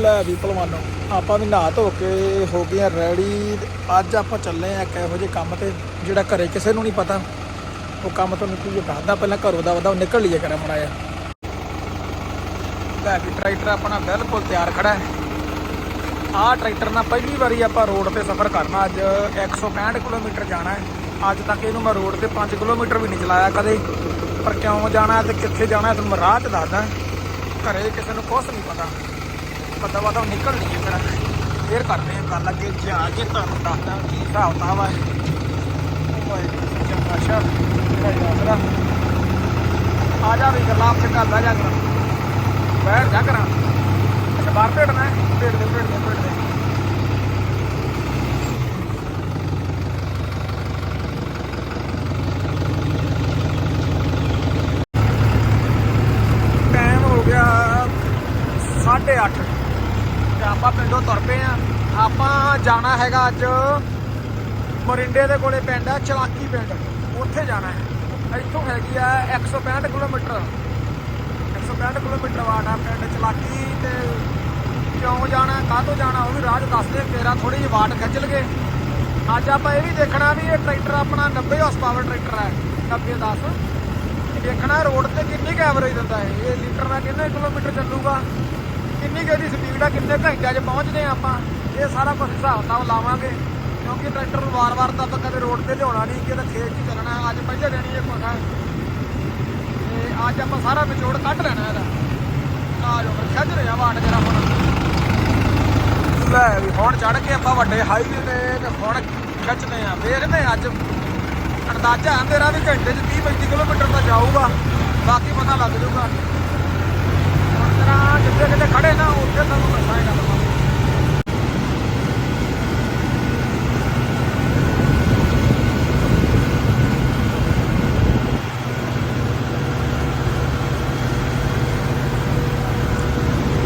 ਲੈ ਵੀ ਭਲਵਾਨੋ ਆਪਾਂ ਵੀ ਨਹਾ ਧੋ ਕੇ ਹੋ ਗਏ ਆ ਰੈਡੀ ਅੱਜ ਆਪਾਂ ਚੱਲੇ ਆ ਇੱਕ ਇਹੋ ਜਿਹੇ ਕੰਮ ਤੇ ਜਿਹੜਾ ਘਰੇ ਕਿਸੇ ਨੂੰ ਨਹੀਂ ਪਤਾ। ਉਹ ਕੰਮ ਤੁਹਾਨੂੰ ਕੀ ਦੱਸਦਾ ਪਹਿਲਾਂ ਘਰੋਂ ਦਾ ਵਧਾ ਨਿਕਲ ਲਈਏ ਕਰਾਂ ਮੜਾਇਆ ਲੈ ਵੀ ਟਰੈਕਟਰ ਆਪਣਾ ਬਿਲਕੁਲ ਤਿਆਰ ਖੜਾ ਹੈ। ਆਹ ਟਰੈਕਟਰ ਨਾਲ ਪਹਿਲੀ ਵਾਰੀ ਆਪਾਂ ਰੋਡ ਤੇ ਸਫ਼ਰ ਕਰਨਾ। ਅੱਜ 165 ਕਿਲੋਮੀਟਰ ਜਾਣਾ ਹੈ। ਅੱਜ ਤੱਕ ਇਹਨੂੰ ਮੈਂ ਰੋਡ ਤੇ 5 ਕਿਲੋਮੀਟਰ ਵੀ ਨਹੀਂ ਚਲਾਇਆ ਕਦੇ। ਪਰ ਕਿਉਂ ਜਾਣਾ ਹੈ ਤੇ ਕਿੱਥੇ ਜਾਣਾ ਹੈ, ਤੁਹਾਨੂੰ ਮੈਂ ਰਾਹ 'ਚ ਦੱਸਦਾ। ਘਰੇ ਕਿਸੇ ਨੂੰ ਕੁਛ ਨਹੀਂ ਪਤਾ। ਪਤਾ ਪਤਾ ਨਿਕਲ ਨਹੀਂ ਫਿਰ ਫੇਰ ਕਰਦੇ ਆ ਗੱਲ ਅੱਗੇ ਜਾ ਕੇ, ਤੁਹਾਨੂੰ ਦੱਸਦਾ ਕੀ ਹਿਸਾਬ ਕਿਤਾਬ ਹੈ ਚੰਗਾ ਸ਼ਰ ਮੇਰਾ ਆ ਜਾ ਵੀ ਗੱਲਾਂ ਆਪਸੇ ਘਰ ਬਹਿ ਜਾ ਕਰਾਂ। ਬੈਠ ਜਾ ਕਰਾਂ। ਅੱਛਾ, ਬਾਹਰ ਭੇੜਨਾ ਹੈ? ਭੇੜ ਦੇ ਭੇੜ ਦੇ ਭੇੜ ਦੇ ਟਾਈਮ ਹੋ ਗਿਆ 8:30 ਤੇ ਆਪਾਂ ਪਿੰਡੋਂ ਤੁਰ ਪਏ ਆ ਆਪਾਂ ਜਾਣਾ ਹੈਗਾ ਅੱਜ। ਮਰਿੰਡੇ ਦੇ ਕੋਲੇ ਪਿੰਡ ਹੈ ਚਲਾਕੀ ਪਿੰਡ। ਉੱਥੇ ਜਾਣਾ ਹੈ। ਇੱਥੋਂ ਹੈਗੀ ਆ 165 ਕਿਲੋਮੀਟਰ। 165 ਕਿਲੋਮੀਟਰ ਵਾਟ ਆ ਪਿੰਡ ਚਲਾਕੀ ਤੇ ਕਿਉਂ ਜਾਣਾ, ਕਾਹਤੋਂ ਜਾਣਾ, ਉਹ ਵੀ ਰਾਹ 'ਚ ਦੱਸ ਦੇ, ਤੇਰਾ ਥੋੜੀ ਜਿਹੀ ਵਾਟ ਖਿੱਚ ਲਗੇ ਅੱਜ ਆਪਾਂ ਇਹ ਵੀ ਦੇਖਣਾ ਵੀ ਇਹ ਟਰੈਕਟਰ ਆਪਣਾ 90 ਹਾਰਸ ਪਾਵਰ ਟਰੈਕਟਰ ਹੈ। 90 10 ਦੇਖਣਾ ਰੋਡ ਤੇ ਕਿੰਨੀ ਕੁ ਐਵਰੇਜ ਦਿੰਦਾ ਹੈ। ਇਹ ਲੀਟਰ ਦਾ ਕਿੰਨੇ ਕਿਲੋਮੀਟਰ ਚੱਲੂਗਾ? ਕਿੰਨੀ ਕੁ ਇਹਦੀ ਸਪੀਡ ਆ? ਕਿੰਨੇ ਘੰਟਿਆਂ 'ਚ ਪਹੁੰਚਦੇ ਆ ਆਪਾਂ? ਇਹ ਸਾਰਾ ਕੁਝ ਹਿਸਾਬ ਕਿਤਾਬ ਲਾਵਾਂਗੇ, ਕਿਉਂਕਿ ਟਰੈਕਟਰ ਨੂੰ ਵਾਰ-ਵਾਰ ਤਾਂ ਆਪਾਂ ਕਦੇ ਰੋਡ ਤੇ ਲਿਆਉਣਾ ਨਹੀਂ, ਕਿ ਇਹਦਾ ਖੇਤ 'ਚ ਚੱਲਣਾ, ਅੱਜ ਪਹਿਲੇ ਦੇਣੀ ਹੀ ਇਹ ਕੋਠਾ ਤੇ ਅੱਜ ਆਪਾਂ ਸਾਰਾ ਵਿਚੋੜ ਕੱਢ ਲੈਣਾ ਇਹਦਾ। ਆ ਜੋ ਖੱਜ ਰਿਹਾ ਵਾਟ ਜਰਾ ਹੁਣ। ਲੈ ਵੀ ਹੁਣ ਚੜ ਕੇ ਆਪਾਂ ਵੱਡੇ ਹਾਈਵੇ ਤੇ ਤੇ ਹੁਣ ਖਿੱਚਦੇ ਆ, ਵੇਖਦੇ ਆ ਅੱਜ। ਅੰਦਾਜ਼ਾ ਹੈ ਮੇਰਾ ਵੀ ਘੰਟੇ 'ਚ 30 35 ਕਿਲੋਮੀਟਰ ਤਾਂ ਜਾਊਗਾ, ਬਾਕੀ ਪਤਾ ਲੱਗ ਜਾਊਗਾ। ਹੁਣ ਤਰ੍ਹਾਂ ਜਿੱਥੇ ਕਿਤੇ ਖੜੇ ਨਾ, ਉੱਥੇ ਤੁਹਾਨੂੰ ਦੱਸਾਂਗਾ ਆਪਾਂ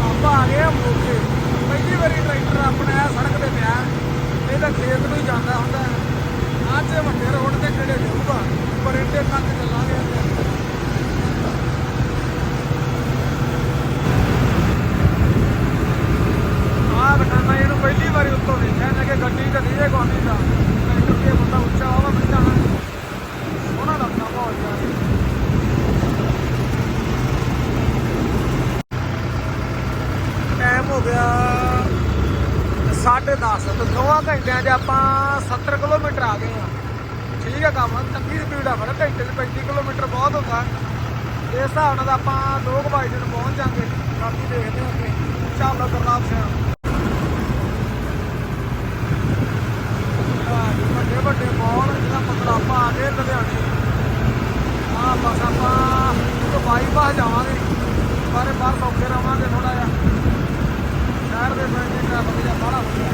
ਆਪਾਂ ਆ ਗਏ ਆ ਮੋਕੇ ਪਹਿਲੀ ਵਾਰੀ ਟਰੈਕਟਰ ਆਪਣਾ ਇਹ ਸੜਕ ਤੇ ਪਿਆ ਇਹ ਜਾਂਦਾ ਹੁੰਦਾ ਅੱਜ ਵੱਡੇ ਰੋਡ ਤੇ ਕਿਹੜੇ ਜਾਊਗਾ ਪਰਿੰਡੇ ਤੱਕ ਚੱਲਾਂਗੇ ਆਹ ਬਟਾਨਾ ਇਹਨੂੰ ਪਹਿਲੀ ਵਾਰੀ ਉੱਤੋਂ ਦੇਖਿਆ ਨਾ ਕਿ ਗੱਡੀ ਤਾਂ ਨਹੀਂ ਹੈ ਕੋਈ ਦਾ ਟਰੈਕਟਰ ਬੰਦਾ ਉੱਚਾ ਹੋਵਾ ਬੰਦਾ ਸੋਹਣਾ ਲੱਗਦਾ ਬਹੁਤ ਜ਼ਿਆਦਾ ਟਾਈਮ ਹੋ ਗਿਆ 10:30 ਤੇ ਦੋਵਾਂ ਘੰਟਿਆਂ 'ਚ ਆਪਾਂ 70 ਕਿਲੋਮੀਟਰ ਆ ਗਏ ਆ ਠੀਕ ਹੈ ਕੰਮ, ਚੰਗੀ ਸਪੀਡ ਆ ਫਿਰ, ਘੰਟੇ 'ਚ 35 ਕਿਲੋਮੀਟਰ ਬਹੁਤ ਹੁੰਦਾ। ਇਸ ਹਿਸਾਬ ਨਾਲ ਤਾਂ ਆਪਾਂ 2 ਵਜੇ ਨੂੰ ਪਹੁੰਚ ਜਾਾਂਗੇ, ਬਾਕੀ ਦੇਖਦੇ ਹਾਂ ਅੱਗੇ ਨਾਲ ਗੁਰਨਾਮ ਸਿੰਘ ਆਹ ਜੀ ਵੱਡੇ ਵੱਡੇ ਮੌਲ ਜਿਹਦਾ ਮਤਲਬ ਆਪਾਂ ਆ ਗਏ ਲੁਧਿਆਣੇ ਆ ਬਸ ਆਪਾਂ ਤੋਂ ਬਾਈਪਾਸ ਜਾਵਾਂਗੇ ਬਾਰੇ ਬਾਹਰ ਸੌਖੇ ਰਵਾਂਗੇ ਥੋੜਾ ਜਿਹਾ ਸ਼ਹਿਰ ਦੇ ਵਿੱਚ ਦਾ ਵਧੀਆ ਬਾਹਲਾ ਵਧੀਆ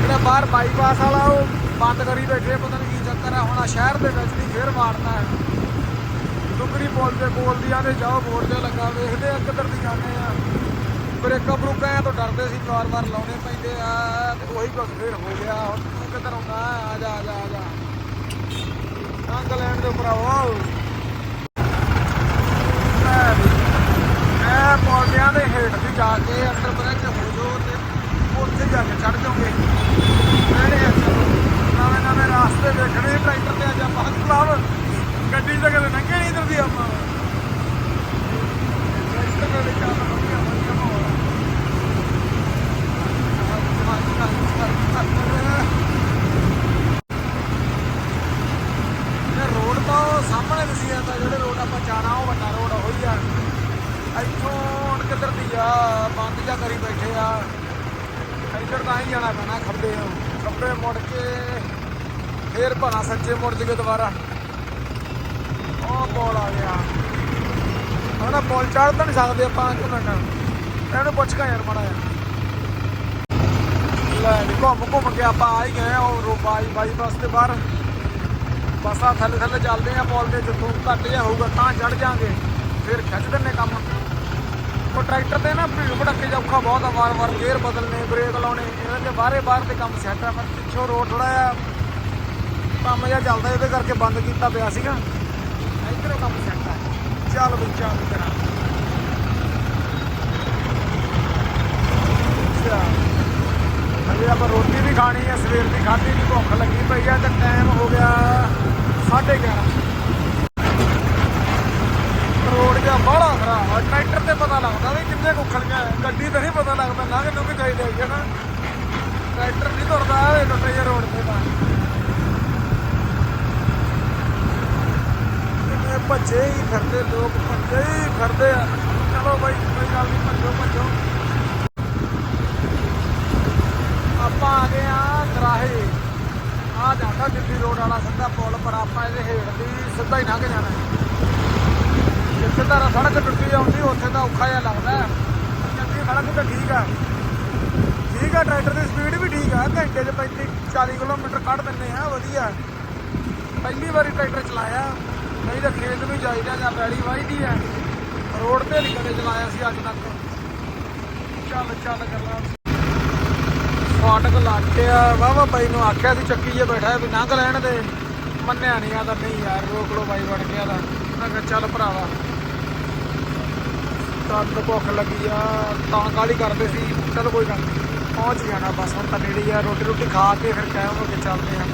ਜਿਹੜਾ ਬਾਹਰ ਬਾਈਪਾਸ ਵਾਲਾ ਉਹ ਬੰਦ ਕਰੀ ਬੈਠੇ ਪਤਾ ਨਹੀਂ ਕੀ ਚੱਕਰ ਆ ਹੁਣ ਆਹ ਸ਼ਹਿਰ ਦੇ ਵਿੱਚ ਵੀ ਫੇਰ ਵਾੜਨਾ ਹੈ ਡੁਗਰੀ ਪੁਲ ਜਾਓ ਬੋਰਡ ਤੇ ਲੱਗਾ, ਵੇਖਦੇ ਆ ਕਿੱਧਰ ਦੀ ਜਾਂਦੇ ਆ। ਬ੍ਰੇਕਾਂ ਬਰੂਕਾਂ ਤੋਂ ਡਰਦੇ ਸੀ, ਵਾਰ ਵਾਰ ਲਾਉਣੇ ਪੈਂਦੇ ਆ, ਤੇ ਉਹੀ ਕੁਝ ਫੇਰ ਹੋ ਗਿਆ। ਹੁਣ ਤੂੰ ਕਿੱਧਰ ਆਉਂਦਾ ਆ ਜਾ ਆ ਜਾ ਆ ਜਾ। ਇੰਗਲੈਂਡ ਦੇ ਭਰਾਵੋ। ਲੈ ਵੀ ਇਹ ਪੌਦਿਆਂ ਦੇ ਹੇਠ ਦੀ ਜਾ ਕੇ ਅੰਦਰ ਬ੍ਰਿਜ ਹੋ ਜੋ ਤੇ ਉੱਥੇ ਜਾ ਕੇ ਚੜ ਜਾਓਗੇ ਜਿਹੜੇ ਨਵੇਂ ਨਵੇਂ ਰਾਸਤੇ ਦੇਖਣੇ ਟਰੈਕਟਰ ਤੇ ਅੱਜ ਆਪਾਂ ਕਲੱਬ ਗੱਡੀ 'ਚ ਤਾਂ ਕਦੇ ਲੰਘੇ ਨਹੀਂ ਇਧਰ ਦੀ ਆਪਾਂ ਟਰੈਕਟਰ ਦੇ ਵਿੱਚ ਆਪਾਂ ਵਧੀਆ ਵਧੀਆ ਮਾਹੌਲ ਇਹ ਰੋਡ ਤਾਂ ਉਹ ਸਾਹਮਣੇ ਦਿਸੀ ਜਾਂਦਾ ਜਿਹੜੇ ਰੋਡ ਆਪਾਂ ਜਾਣਾ ਉਹ ਵੱਡਾ ਰੋਡ ਉਹੀ ਆ ਇੱਥੋਂ ਹੁਣ ਕਿੱਧਰ ਦੀ ਆ, ਬੰਦ ਜਾ ਕਰੀ ਬੈਠੇ ਆ। ਇੱਧਰ ਤਾਂ ਹੀ ਜਾਣਾ ਪੈਣਾ ਖੱਬੇ ਨੂੰ। ਖੱਬੇ ਮੁੜ ਕੇ ਫੇਰ ਭਣਾ ਸੱਜੇ ਮੁੜ ਜਗੇ ਦੁਬਾਰਾ। ਉਹ ਬੋਲ ਆ ਗਿਆ। ਹੁਣ ਬੋਲ ਚੜ ਤਾਂ ਨਹੀਂ ਸਕਦੇ ਆਪਾਂ ਇੱਕ ਮਿੰਟ। ਇਹਨੂੰ ਪੁੱਛ ਕੇ ਯਾਰ ਮਾੜਾ ਲੈ ਵੀ ਘੁੰਮ ਘੁੰਮ ਕੇ ਆਪਾਂ ਆ ਹੀ ਗਏ ਆ ਉਹ ਰੋਬਾਈ ਬਾਈ ਬੱਸ ਦੇ ਬਾਹਰ। ਬਸਾਂ ਥੱਲੇ ਥੱਲੇ ਚੱਲਦੇ ਆ ਪੌਲ ਦੇ, ਜਿੱਥੋਂ ਘੱਟ ਜਾ ਹੋਊਗਾ ਤਾਂ ਚੜ ਜਾਾਂਗੇ। ਫਿਰ ਖਿੱਚ ਦਿੰਨੇ ਕੰਮ। ਉਹ ਟਰੈਕਟਰ ਤੇ ਨਾ ਭੀੜ ਭੜੱਕੇ ਜਿਹਾ ਔਖਾ ਬਹੁਤ ਆ ਵਾਰ ਵਾਰ ਗੇਅਰ ਬਦਲਨੇ, ਬ੍ਰੇਕ ਲਾਉਣੇ ਇਹਨਾਂ ਦੇ ਬਾਹਰੇ ਬਾਹਰ ਤੇ ਕੰਮ ਸੈੱਟ ਆ ਮੈਂ ਪਿੱਛੋਂ ਰੋਡ ਥੋੜਾ ਜਿਹਾ ਕੰਮ ਜਿਹਾ ਚੱਲਦਾ, ਇਹਦੇ ਕਰਕੇ ਬੰਦ ਕੀਤਾ ਪਿਆ ਸੀਗਾ। ਇੱਧਰੋਂ ਕੰਮ ਸੈੱਟ ਆ। ਚੱਲ ਵੀ ਚੱਲ ਕਰਾਂ। ਅੱਛਾ। ਹਲੇ ਆਪਾਂ ਰੋਟੀ ਵੀ ਖਾਣੀ ਹੈ ਸਵੇਰ ਦੀ ਖਾਧੀ ਦੀ ਭੁੱਖ ਲੱਗੀ ਪਈ ਆ, ਤੇ ਟਾਈਮ ਹੋ ਗਿਆ 11:30 ਰੋਡ ਬਾਹਲਾ ਖਰਾਬ ਆ। ਟਰੈਕਟਰ ਤੇ ਪਤਾ ਲੱਗਦਾ ਵੀ ਕਿੰਨੇ ਕੁ ਗੱਡੀ ਤੇ ਨਹੀਂ ਪਤਾ ਲੱਗਦਾ ਲੰਘ ਨੂੰ ਕਿ ਚਾਹੀਦਾ ਹੈ ਨਾ ਟਰੈਕਟਰ ਨਹੀਂ ਤੁਰਦਾ ਇਹ ਟੁੱਟੇ ਜਿਹੇ ਰੋਡ ਤੇ ਤਾਂ। ਕਿੰਨੇ ਭੱਜੇ ਹੀ ਫਿਰਦੇ, ਲੋਕ ਭੱਜੇ ਹੀ ਫਿਰਦੇ ਆ। ਚਲੋ ਬਾਈ, ਕੋਈ ਗੱਲ ਨਹੀਂ, ਭੱਜੋ ਭੱਜੋ। ਆਪਾਂ ਆ ਗਏ ਆ ਗਰਾਹੇ। ਆ ਜਾਂਦਾ ਦਿੱਲੀ ਰੋਡ ਵਾਲਾ ਸਿੱਧਾ ਪੁਲ, ਪਰ ਆਪਾਂ ਇਹਦੇ ਹੇਠ ਦੀ ਸਿੱਧਾ ਹੀ ਲੰਘ ਜਾਣਾ। ਹੈ। ਜਿੱਥੇ ਤਾਂ ਸੜਕ ਟੁੱਟੀ ਆਉਂਦੀ, ਉੱਥੇ ਤਾਂ ਔਖਾ ਜਿਹਾ ਲੱਗਦਾ ਚੰਗੀ ਸੜਕ ਤਾਂ ਠੀਕ ਆ ਠੀਕ ਆ ਟਰੈਕਟਰ ਦੀ ਸਪੀਡ ਵੀ ਠੀਕ ਆ ਘੰਟੇ 'ਚ 35 40 ਕਿਲੋਮੀਟਰ ਕੱਢ ਦਿੰਦੇ ਆ ਵਧੀਆ ਪਹਿਲੀ ਵਾਰੀ ਟਰੈਕਟਰ ਚਲਾਇਆ। ਨਹੀਂ ਤਾਂ ਖੇਤ ਵੀ ਜਾਈਦਾ ਜਾਂ ਪੈਲੀ ਵਾਹੀਦੀ ਆ ਰੋਡ ਤੇ ਨਹੀਂ ਕਦੇ ਚਲਾਇਆ ਸੀ ਅੱਜ ਤੱਕ। ਚੱਲ ਚੱਲ ਗੱਲਾਂ। ਫਾਟਕ ਲਾਟਿਆ ਵਾਵਾ ਬਾਈ ਨੂੰ ਆਖਿਆ ਸੀ ਚੱਕੀ 'ਚ ਬੈਠਾ ਵੀ ਲੰਘ ਲੈਣ ਦੇ। ਮੰਨਿਆ ਨਹੀਂ ਆਦਾ, ਨਹੀਂ ਯਾਰ, ਰੋਕ ਲੋ ਬਾਈ ਵੜ ਗਿਆ ਦਾ ਮੈਂ ਕਿਹਾ, ਚੱਲ ਭਰਾਵਾ। ਤਾਂ ਭੁੱਖ ਲੱਗੀ ਆ, ਤਾਂ ਕਾਲੀ ਕਰਦੇ ਸੀ, ਚਲ ਕੋਈ ਗੱਲ ਨਹੀਂ। ਪਹੁੰਚ ਜਾਣਾ ਬਸ, ਹੁਣ ਤਾਂ ਨੇੜੇ ਹੀ ਆ ਰੋਟੀ ਰੋਟੀ ਖਾ ਕੇ ਫਿਰ ਟਾਈਮ ਹੋ ਕੇ ਚੱਲਦੇ ਆਂ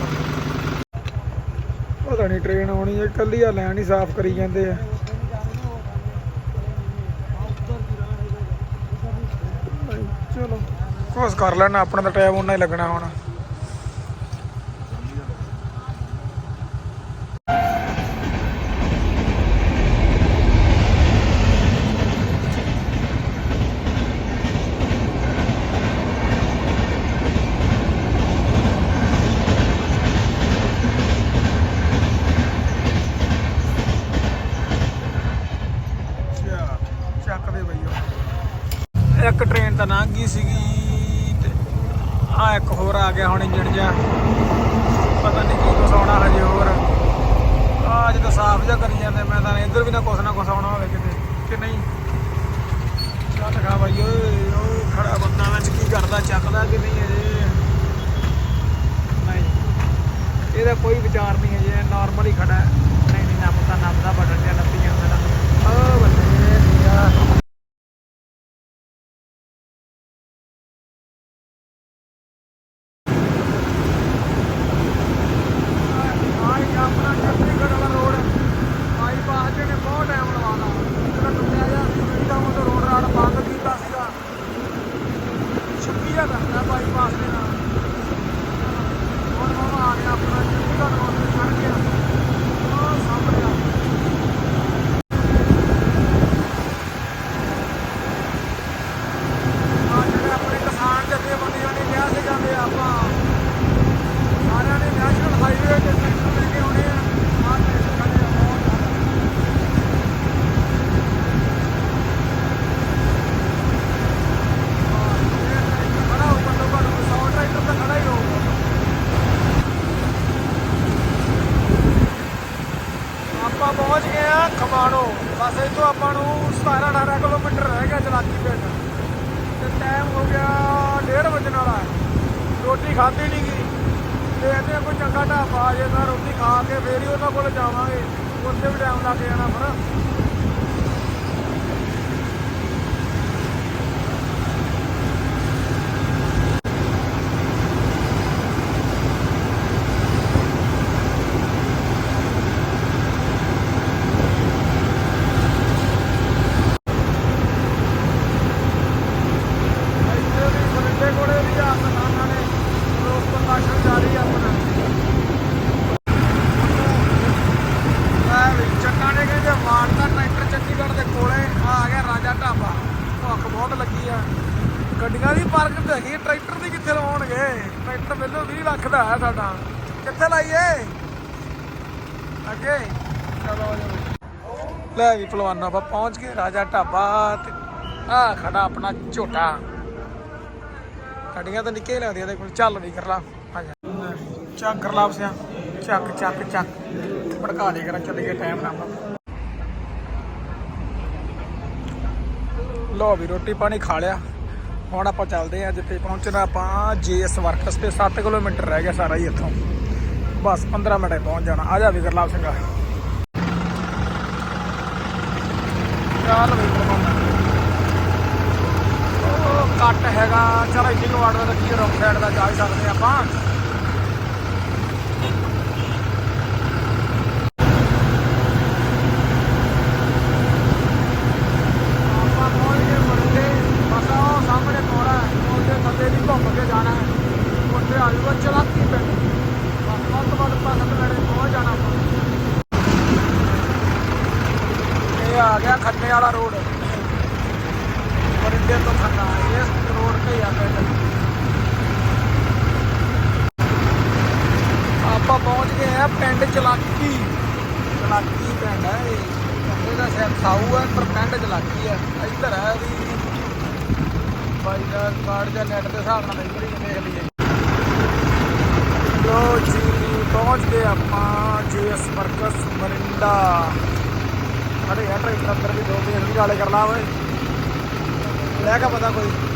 ਪਤਾ ਨਹੀਂ ਟ੍ਰੇਨ ਆਉਣੀ ਹੈ ਕੱਲੀ ਆ, ਲੈਣ ਹੀ ਸਾਫ਼ ਕਰੀ ਜਾਂਦੇ ਆ। ਚਲੋ ਕੋਸ ਕਰ ਲੈਣਾ, ਆਪਣਾ ਤਾਂ ਟਾਈਮ ਉਹਨਾਂ ਹੀ ਲੱਗਣਾ ਹੁਣ ਅੱਛਾ ਚੱਕ ਦੇ ਬਈਓ ਇੱਕ ਟ੍ਰੇਨ ਤਾਂ ਲੰਘ ਗਈ ਸੀਗੀ ਤੇ ਆ ਇੱਕ ਹੋਰ ਆ ਗਿਆ ਹੁਣ ਇੰਜਣ ਜਿਹਾ। ਪਤਾ ਨਹੀਂ ਕੀ ਕੁਛ ਆਉਣਾ ਹਜੇ ਹੋਰ। ਆ ਅੱਜ ਤਾਂ ਸਾਫ਼ ਜਿਹਾ ਕਰੀ ਜਾਂਦੇ, ਮੈਂ ਤਾਂ ਇੱਧਰ ਵੀ ਨਾ ਕੁਛ ਨਾ ਕੁਛ ਆਉਣਾ ਹੋਵੇ ਕਿਤੇ। ਕਿ ਨਹੀਂ? ਚੱਲ ਖਾ ਬਾਈ, ਓਏ ਉਹ ਖੜਾ ਬੰਦਾ ਵਿੱਚ ਕੀ ਕਰਦਾ, ਚੱਕਦਾ ਕਿ ਨਹੀਂ ਅਜੇ ਨਹੀਂ। ਇਹਦਾ ਕੋਈ ਵਿਚਾਰ ਨਹੀਂ ਅਜੇ ਜੇ ਨਾਰਮਲ ਹੀ ਖੜਾ ਹੈ। ਨਹੀਂ ਨਹੀਂ, ਨੱਪਦਾ ਨੱਪਦਾ, ਬਟਨ ਜਿਹਾ ਨੱਪੀ ਜਾਂਦਾ ਨਾ। ਬੱਲੇ ਨੀਆ ਆਈ ਆਪਣਾ ਚੰਡੀਗੜ੍ਹ ਵਾਲਾ ਰੋਡ ਬਾਈਪਾਸ ਜਿਹਨੇ ਬਹੁਤ ਟਾਈਮ ਲਵਾਉਣਾ ਜਿਹੜਾ ਟੁੱਟਿਆ ਜਾਂ ਇਹਦਾ ਉਹ ਰੋਡ ਰਾਡ ਬੰਦ ਕੀਤਾ ਸੀਗਾ ਛੱਪੀ ਜਾ ਕਰਦਾ ਬਾਈਪਾਸ ਦੇ ਨਾਲ ਹੁਣ ਉਹ ਆ ਗਿਆ ਆਪਣਾ ਚੰਡੀਗੜ੍ਹ ਰੋਡ ਤੇ ਚੜ ਗਿਆ ਉਹ ਸਾਹਮਣੇ ਆ ਆ ਜਿਹੜੇ ਆਪਣੇ ਕਿਸਾਨ ਜਥੇਬੰਦੀਆਂ ਨੇ ਕਿਹਾ ਸੀ ਜਾਂਦੇ ਆਪਾਂ ਸਾਰਿਆਂ ਨੇ ਨੈਸ਼ਨਲ ਹਾਈਵੇ ਤੇ ਟਰੈਕਟਰ ਲੈ ਕੇ ਆਉਣੇ ਆ ਆਹ ਟਰੈਕਟਰ ਖੜੇ ਆ ਬਹੁਤ ਜ਼ਿਆਦਾ। ਹਾਂ, ਇਹ ਟਰੈਕਟਰ ਖੜਾ ਹੋਊ ਘੱਟੋ ਘੱਟ ਕੋਈ ਸੌ ਟਰੈਕਟਰ ਤਾਂ ਖੜਾ ਹੀ ਹੋਊਗਾ ਆਪਾਂ ਪਹੁੰਚ ਗਏ ਆ ਖਮਾਣੋ। ਬਸ ਇੱਥੋਂ ਆਪਾਂ ਨੂੰ 17 18 ਕਿਲੋਮੀਟਰ ਰਹਿ ਗਿਆ ਚਲਾਕੀ ਪਿੰਡ। ਤੇ ਟਾਈਮ ਹੋ ਗਿਆ 1:30 ਵਜੇ ਵਾਲਾ। ਰੋਟੀ ਖਾਧੀ ਨਹੀਂ ਗਈ। ਤੇ ਇਹਨੇ ਕੋਈ ਚੰਗਾ ਢਾਬਾ ਜੇ ਤਾਂ ਰੋਟੀ ਖਾ ਕੇ ਫੇਰ ਹੀ ਉਹਨਾਂ ਕੋਲ ਜਾਵਾਂਗੇ। ਉੱਥੇ ਵੀ ਟਾਈਮ ਲੱਗ ਜਾਣਾ ਫਿਰ ਦਾ ਹੈ ਸਾਡਾ ਕਿੱਥੇ ਲਾਈਏ ਅੱਗੇ ਚਲੋ ਚਲੋ ਲੈ ਵੀ ਪਹਿਲਵਾਨਾਂ ਆਪਾਂ ਪਹੁੰਚ ਗਏ, ਰਾਜਾ ਢਾਬਾ ਤੇ ਆ ਖੜਾ ਆਪਣਾ ਝੋਟਾ। ਸਾਡੀਆਂ ਤਾਂ ਨਿੱਕੇ ਲੱਗਦੀਆਂ ਤੇ ਕੋਲ ਚੱਲ ਵੀ ਕਰ ਲਾ। ਆ ਜਾ। ਚੱਕ ਕਰ ਲਾ ਸਿਆ ਚੱਕ ਚੱਕ ਚੱਕ। ਭੜਕਾ ਦੇ ਕਰਾਂ, ਚੱਲ ਗਏ ਟਾਈਮ ਨਾਲ। ਲੋ ਵੀ ਰੋਟੀ ਪਾਣੀ ਖਾ ਲਿਆ। ਹੁਣ ਆਪਾਂ ਚੱਲਦੇ ਆ ਜਿੱਥੇ ਪਹੁੰਚਣਾ ਆਪਾਂ ਜੀਐਸ ਵਰਕਸ ਤੇ 7 ਕਿਲੋਮੀਟਰ ਰਹਿ ਗਿਆ ਸਾਰਾ ਹੀ ਇੱਥੋਂ। ਬਸ 15 ਮਿੰਟ ਪਹੁੰਚ ਜਾਣਾ। ਆ ਜਾ ਵੀ ਗੁਰਲਾਲ ਸਿੰਘਾ ਚੱਲ ਵੀ ਉਹ ਕੱਟ ਹੈਗਾ, ਚਲ ਇੱਥੇ ਨੂੰ ਆਰਡਰ ਦਾ ਕੀ ਰੌਂਗ ਸਾਈਡ ਦਾ ਜਾ ਹੀ ਸਕਦੇ ਆਪਾਂ ਆਪਾਂ ਪਹੁੰਚ ਗਏ ਮੁਰਲੇ ਬਸ ਉਹ ਸਾਹਮਣੇ ਕੋੜਾ ਉਹਦੇ ਥੱਲੇ ਦੀ ਘੁੰਮ ਕੇ ਜਾਣਾ ਹੈ ਉੱਥੇ ਆ ਜਾਊਗਾ ਚਲਾਕੀ ਪਿੰਡ ਬਸ ਵੱਧ ਤੋਂ ਵੱਧ ਪੰਜ ਸੱਤ ਮਿੰਟ 'ਚ ਪਹੁੰਚ ਜਾਣਾ ਆਪਾਂ ਇਹ ਆ ਗਿਆ ਖੰਨੇ ਵਾਲਾ ਰੋਡ ਮਰਿੰਡੇ ਤੋਂ ਖੰਨਾ ਇਸ ਰੋਡ ਤੇ ਆ ਪਿੰਡ। ਆਪਾਂ ਪਹੁੰਚ ਗਏ ਆ ਪਿੰਡ ਚਲਾਕੀ। ਚਲਾਕੀ ਪਿੰਡ ਹੈ ਇਹ। ਇਹਦਾ ਸ਼ਾਇਦ ਸਾਊ ਹੈ, ਪਰ ਪਿੰਡ ਚਲਾਕੀ ਹੈ। ਇੱਧਰ ਹੈ ਵੀ ਬਾਈ ਦਾ ਕਾਰਡ ਜਾਂ ਨੈਟ ਦੇ ਹਿਸਾਬ ਨਾਲ ਇੱਧਰ ਹੀ, ਦੇਖ ਲਈਏ। ਲੋ ਜੀ, ਪਹੁੰਚ ਗਏ ਆਪਾਂ ਜੀਐਸ ਮਰਕਸ ਮਰਿੰਡਾ ਅਰੇ ਯਾਰ ਟਰੈਕਟਰ ਅੰਦਰ ਵੀ ਦੋ ਬੇਰ ਦੀ ਗਾਲੇ ਕਰ ਓਏ। ਲੈ ਕੇ ਪਤਾ ਕੋਈ।